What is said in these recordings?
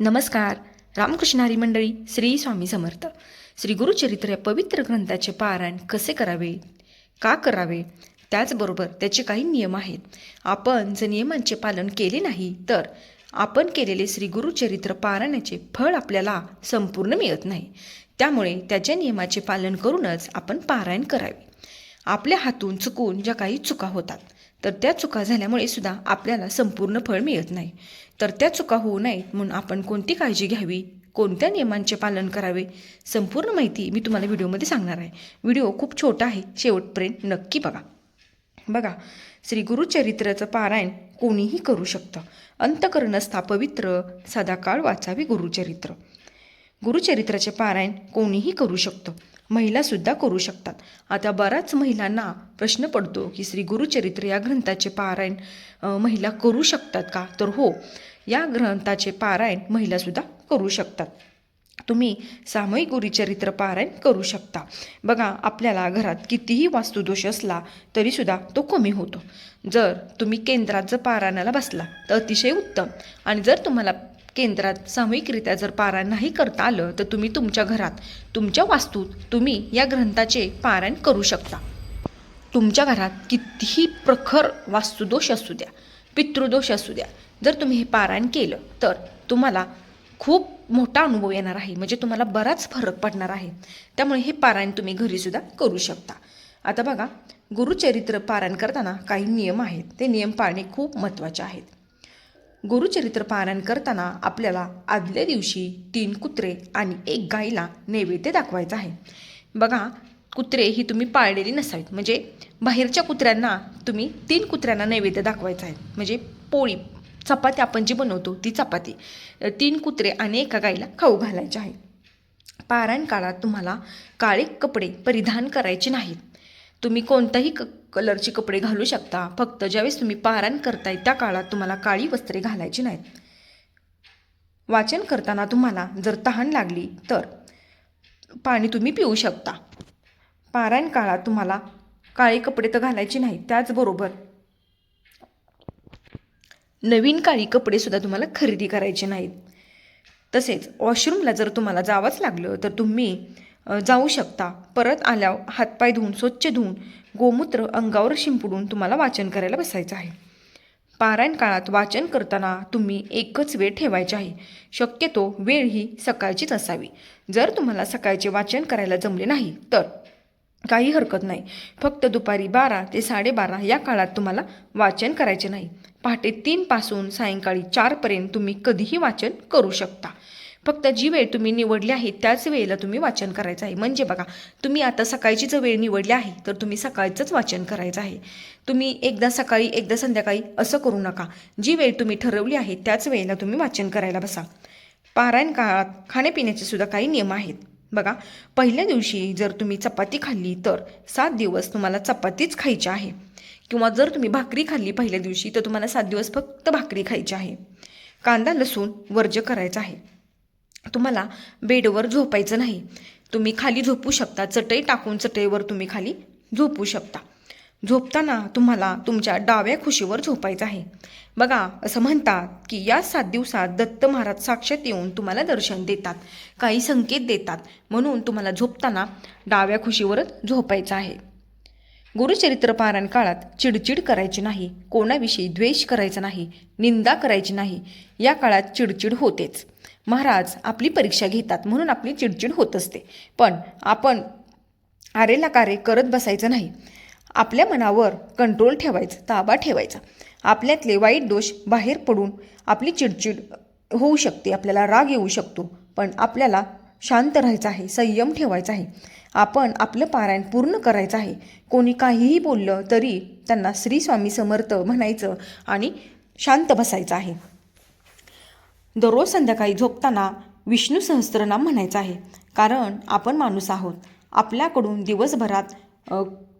नमस्कार. रामकृष्णारी मंडळी श्री स्वामी समर्थ. श्री गुरुचरित्र या पवित्र ग्रंथाचे पारायण कसे करावे? का करावे? त्याचबरोबर त्याचे काही नियम आहेत. आपण जर नियमांचे पालन केले नाही तर आपण केलेले श्री गुरुचरित्र पारायणाचे फळ आपल्याला संपूर्ण मिळत नाही. त्यामुळे त्याच्या नियमाचे पालन करूनच आपण पारायण करावे. आपल्या हातून चुकून ज्या काही चुका होतात तर त्या चुका झाल्यामुळे सुद्धा आपल्याला संपूर्ण फळ मिळत नाही. तर त्या चुका होऊ नयेत म्हणून आपण कोणती काळजी घ्यावी? कोणत्या नियमांचे पालन करावे? संपूर्ण माहिती मी तुम्हाला व्हिडिओमध्ये सांगणार आहे. व्हिडिओ खूप छोटा आहे. शेवटपर्यंत नक्की बघा. बघा श्री गुरुचरित्राचं पारायण कोणीही करू शकतं. अंतकरणस्था पवित्र सदाकाळ वाचावी गुरुचरित्र गुरुचरित्राचे पारायण कोणीही करू शकतं. महिलासुद्धा करू शकतात. आता बऱ्याच महिलांना प्रश्न पडतो की श्री गुरुचरित्र या ग्रंथाचे पारायण महिला करू शकतात का? तर हो या ग्रंथाचे पारायण महिलासुद्धा करू शकतात. तुम्ही सामूहिक गुरुचरित्र पारायण करू शकता. बघा आपल्याला घरात कितीही वास्तुदोष असला तरीसुद्धा तो कमी होतो. जर तुम्ही केंद्रात जर पारायणाला बसला तर अतिशय उत्तम. आणि जर तुम्हाला केंद्रात सामूहिकरित्या जर पारायण नाही करता आलं तर तुम्ही तुमच्या घरात तुमच्या वास्तूत तुम्ही या ग्रंथाचे पारायण करू शकता. तुमच्या घरात कितीही प्रखर वास्तुदोष असू द्या पितृदोष असू द्या जर तुम्ही हे पारायण केलं तर तुम्हाला खूप मोठा अनुभव येणार आहे. म्हणजे तुम्हाला बराच फरक पडणार आहे. त्यामुळे हे पारायण तुम्ही घरीसुद्धा करू शकता. आता बघा गुरुचरित्र पारायण करताना काही नियम आहेत. ते नियम पाळणे खूप महत्त्वाचे आहेत. गुरुचरित्र पारायण करताना आपल्याला आदल्या दिवशी तीन कुत्रे आणि एक गाईला नैवेद्य दाखवायचा आहे. बघा कुत्रे ही तुम्ही पाळलेली नसावीत. म्हणजे बाहेरच्या कुत्र्यांना तुम्ही तीन कुत्र्यांना नैवेद्य दाखवायचा आहे. म्हणजे पोळी चपाती आपण जी बनवतो ती चपाती. तीन कुत्रे आणि एका गाईला खाऊ घालायचे आहे. पारायण काळात तुम्हाला काळे कपडे परिधान करायचे नाहीत. तुम्ही कोणत्याही क कलरचे कपडे घालू शकता. फक्त ज्यावेळेस तुम्ही पारायण करताय त्या काळात तुम्हाला काळी वस्त्रे घालायची नाहीत. वाचन करताना तुम्हाला जर तहान लागली तर पाणी तुम्ही पिऊ शकता. पारायण काळात तुम्हाला काळे कपडे तर घालायचे नाहीत. त्याचबरोबर नवीन काळी कपडेसुद्धा तुम्हाला खरेदी करायचे नाहीत. तसेच वॉशरूमला जर तुम्हाला जावंच लागलं तर तुम्ही जाऊ शकता. परत आल्यावर हातपाय धुवून स्वच्छ धुवून गोमूत्र अंगावर शिंपडून तुम्हाला वाचन करायला बसायचं आहे. पारायण काळात वाचन करताना तुम्ही एकच वेळ ठेवायची आहे. शक्यतो वेळ ही सकाळचीच असावी. जर तुम्हाला सकाळचे वाचन करायला जमले नाही तर काही हरकत नाही. फक्त दुपारी बारा ते साडेबारा या काळात तुम्हाला वाचन करायचे नाही. पहाटे तीनपासून सायंकाळी चारपर्यंत तुम्ही कधीही वाचन करू शकता. फक्त जी वेळ तुम्ही निवडली आहे त्याच वेळेला तुम्ही वाचन करायचं आहे. म्हणजे बघा तुम्ही आता सकाळची जर वेळ निवडली आहे तर तुम्ही सकाळचंच वाचन करायचं आहे. तुम्ही एकदा सकाळी एकदा संध्याकाळी असं करू नका. जी वेळ तुम्ही ठरवली आहे त्याच वेळेला तुम्ही वाचन करायला बसा. पारायण काळात खाण्यापिण्याचे सुद्धा काही नियम आहेत. बघा पहिल्या दिवशी जर तुम्ही चपाती खाल्ली तर सात दिवस तुम्हाला चपातीच खायची आहे. किंवा जर तुम्ही भाकरी खाल्ली पहिल्या दिवशी तर तुम्हाला सात दिवस फक्त भाकरी खायची आहे. कांदा लसूण वर्ज करायचा आहे. तुम्हाला बेडवर झोपायचं नाही. तुम्ही खाली झोपू शकता. चटई टाकून चटईवर तुम्ही खाली झोपू शकता. झोपताना तुम्हाला तुमच्या डाव्या खुशीवर झोपायचं आहे. बघा असं म्हणतात की या सात दिवसात दत्त महाराज साक्षात येऊन तुम्हाला दर्शन देतात. काही संकेत देतात. म्हणून तुम्हाला झोपताना डाव्या खुशीवरच झोपायचं आहे. गुरुचरित्र पारायण काळात चिडचिड करायची नाही कोणाविषयी द्वेष करायचा नाही निंदा करायची नाही या काळात चिडचिड होतेच. महाराज आपली परीक्षा घेतात म्हणून आपली चिडचिड होत असते. पण आपण आरेला कार्य करत बसायचं नाही. आपल्या मनावर कंट्रोल ठेवायचं ताबा ठेवायचा. आपल्यातले वाईट दोष बाहेर पडून आपली चिडचिड होऊ शकते आपल्याला राग येऊ शकतो पण आपल्याला शांत राहायचं आहे संयम ठेवायचा आहे. आपण आपलं पारायण पूर्ण करायचं आहे. कोणी काहीही बोललं तरी त्यांना श्री स्वामी समर्थ म्हणायचं आणि शांत बसायचं आहे. दररोज संध्याकाळी झोपताना विष्णू सहस्त्रनाम म्हणायचं आहे. कारण आपण माणूस आहोत. आपल्याकडून दिवसभरात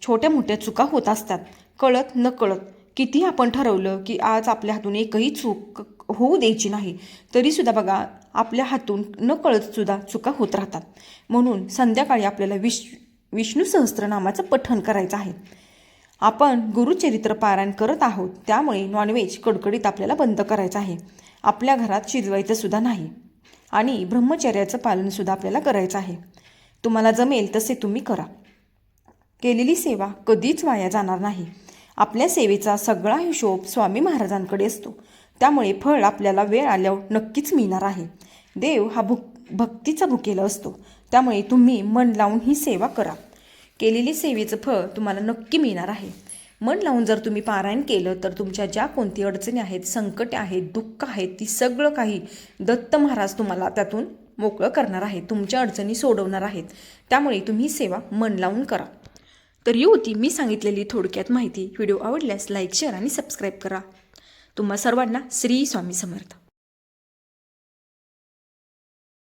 छोट्या मोठ्या चुका होत असतात. कळत न कळत किती आपण ठरवलं की आज आपल्या हातून एकही चूक होऊ द्यायची नाही. तरीसुद्धा बघा आपल्या हातून न कळत सुद्धा चुका होत राहतात. म्हणून संध्याकाळी आपल्याला विश विष्णू सहस्त्रनामाचं पठण करायचं आहे. आपण गुरुचरित्र पारायण करत आहोत त्यामुळे नॉनव्हेज कडकडीत आपल्याला बंद करायचं आहे. आपल्या घरात शिजवायचं सुद्धा नाही. आणि ब्रह्मचर्याचं पालनसुद्धा आपल्याला करायचं आहे. तुम्हाला जमेल तसे तुम्ही करा. केलेली सेवा कधीच वाया जाणार नाही. आपल्या सेवेचा सगळा हिशोब स्वामी महाराजांकडे असतो. त्यामुळे फळ आपल्याला वेळ आल्यावर नक्कीच मिळणार आहे. देव हा भुक भक्तीचा भुकेला असतो. त्यामुळे तुम्ही मन लावून ही सेवा करा. केलेली सेवेचं फळ तुम्हाला नक्की मिळणार आहे. मन लावून जर तुम्ही पारायण केलं तर तुमच्या ज्या कोणती अडचणी आहेत संकटे आहेत दुःख आहेत ती सगळं काही दत्त महाराज तुम्हाला त्यातून मोकळं करणार आहे तुमच्या अडचणी सोडवणार आहेत. त्यामुळे तुम्ही सेवा मन लावून करा. तर ही होती मी सांगितलेली थोडक्यात माहिती. व्हिडिओ आवडल्यास लाईक शेअर आणि सबस्क्राईब करा. तुम्हा सर्वांना श्री स्वामी समर्थ.